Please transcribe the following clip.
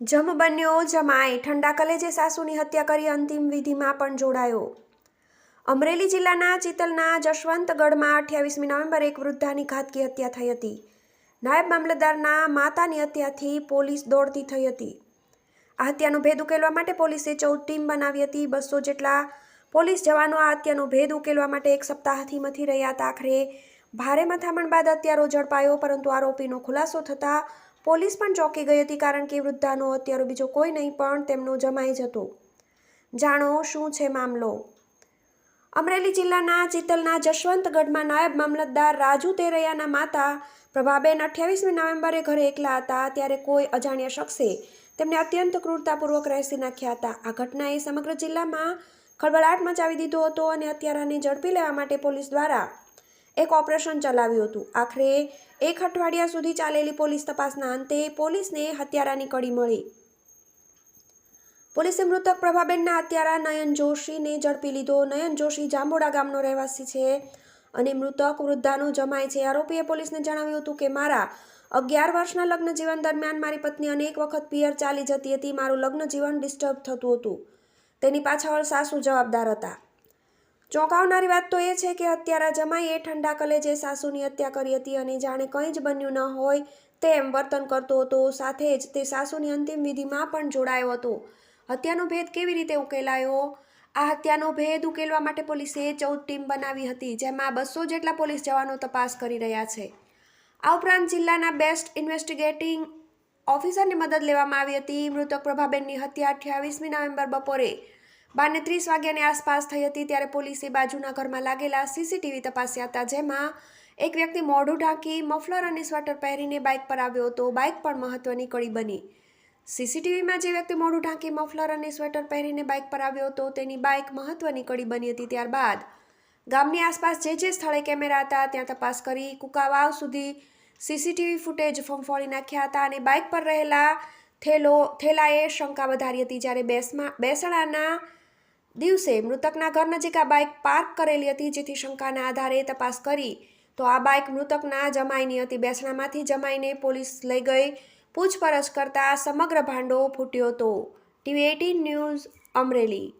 જમ બન્યો જમાય ઠંડા કલેજે સાસુની હત્યા કરી અંતિમ વિધિમાં પણ જોડાયો. અમરેલી જિલ્લાના ચિતલના જશવંતગઢમાં અઠ્યાવીસમી નવેમ્બર એક વૃદ્ધાની ઘાતકી હત્યા થઈ હતી. નાયબ મામલતદારના માતાની હત્યાથી પોલીસ દોડતી થઈ હતી. આ હત્યાનો ભેદ ઉકેલવા માટે પોલીસે ચૌદ ટીમ બનાવી હતી. બસો જેટલા પોલીસ જવાનો આ હત્યાનો ભેદ ઉકેલવા માટે એક સપ્તાહથી મથી રહ્યા હતા. આખરે ભારે મથામણ બાદ હત્યારો ઝડપાયો, પરંતુ આરોપીનો ખુલાસો થતાં પોલીસ પણ ચોંકી ગઈ હતી કારણ કે વૃદ્ધાનો અત્યારે બીજો કોઈ નહીં, પણ તેમનો જમાઈ જ હતો જાણો શું છે મામલો? અમરેલી જિલ્લાના ચિતલના જશવંતગઢમાં નાયબ મામલતદાર રાજુ તેરૈયાના માતા પ્રભાબેન અઠ્યાવીસમી નવેમ્બરે ઘરે એકલા હતા ત્યારે કોઈ અજાણ્યા શખ્સે તેમને અત્યંત ક્રૂરતાપૂર્વક રહેસી નાખ્યા હતા. આ ઘટનાએ સમગ્ર જિલ્લામાં ખળબળાટ મચાવી દીધો હતો અને હત્યારાને ઝડપી લેવા માટે પોલીસ દ્વારા એક ઓપરેશન ચલાવ્યું હતું. આખરે એક અઠવાડિયા સુધી ચાલેલી પોલીસ તપાસના અંતે પોલીસને હત્યારાની કડી મળી. પોલીસે મૃતક પ્રભાબેનના હત્યારા નયન જોશીને ઝડપી લીધો. નયન જોશી જાંબોડા ગામનો રહેવાસી છે અને મૃતક વૃદ્ધાનો જમાય છે. આરોપીએ પોલીસને જણાવ્યું હતું કે, મારા અગિયાર વર્ષના લગ્ન જીવન દરમિયાન મારી પત્ની અનેક વખત પિયર ચાલી જતી હતી. મારું લગ્ન જીવન ડિસ્ટર્બ થતું હતું. તેની પાછળ સાસુ જવાબદાર હતા. ચોંકાવનારી વાત તો એ છે કે અત્યારે જમાઈએ ઠંડા કલેજે સાસુની હત્યા કરી હતી અને જાણે કંઈ જ બન્યું ન હોય તેમ વર્તન કરતો હતો. સાથે જ તે સાસુની અંતિમ વિધિમાં પણ જોડાયો હતો. હત્યાનો ભેદ કેવી રીતે ઉકેલાયો? આ હત્યાનો ભેદ ઉકેલવા માટે પોલીસે ચૌદ ટીમ બનાવી હતી, જેમાં બસો જેટલા પોલીસ જવાનો તપાસ કરી રહ્યા છે. આ ઉપરાંત જિલ્લાના બેસ્ટ ઇન્વેસ્ટિગેટિંગ ઓફિસરની મદદ લેવામાં આવી હતી. મૃતક પ્રભાબેનની હત્યા અઠ્યાવીસમી નવેમ્બર બપોરે બારને ત્રીસ વાગ્યાની આસપાસ થઈ હતી ત્યારે પોલીસે બાજુના ઘરમાં લાગેલા સીસીટીવી તપાસ્યા હતા જેમાં એક વ્યક્તિ મોઢું ઢાંકી મફલર અને સ્વેટર પહેરીને બાઇક પર આવ્યો હતો. બાઇક પણ મહત્વની કડી બની. સીસીટીવીમાં જે વ્યક્તિ મોઢું ઢાંકી, મફલર અને સ્વેટર પહેરીને બાઇક પર આવ્યો હતો, તેની બાઇક મહત્વની કડી બની હતી ત્યારબાદ ગામની આસપાસ જે જે સ્થળે કેમેરા હતા, ત્યાં તપાસ કરી કુકાવાવ સુધી સીસીટીવી ફૂટેજ ફંફોળી નાખ્યા હતા અને બાઇક પર રહેલા થેલો થેલાએ શંકા વધારી હતી જ્યારે બેસમાં બેસણાના દિવસે મૃતકના ઘર નજીક આ બાઇક પાર્ક કરેલી હતી, જેથી શંકાના આધારે તપાસ કરી. તો આ બાઇક મૃતકના જમાઈની હતી. બેસણામાંથી જમાઈને પોલીસ લઈ ગઈ. પૂછપરછ કરતા સમગ્ર ભાંડો ફૂટ્યો હતો. TV eighteen news Amreli.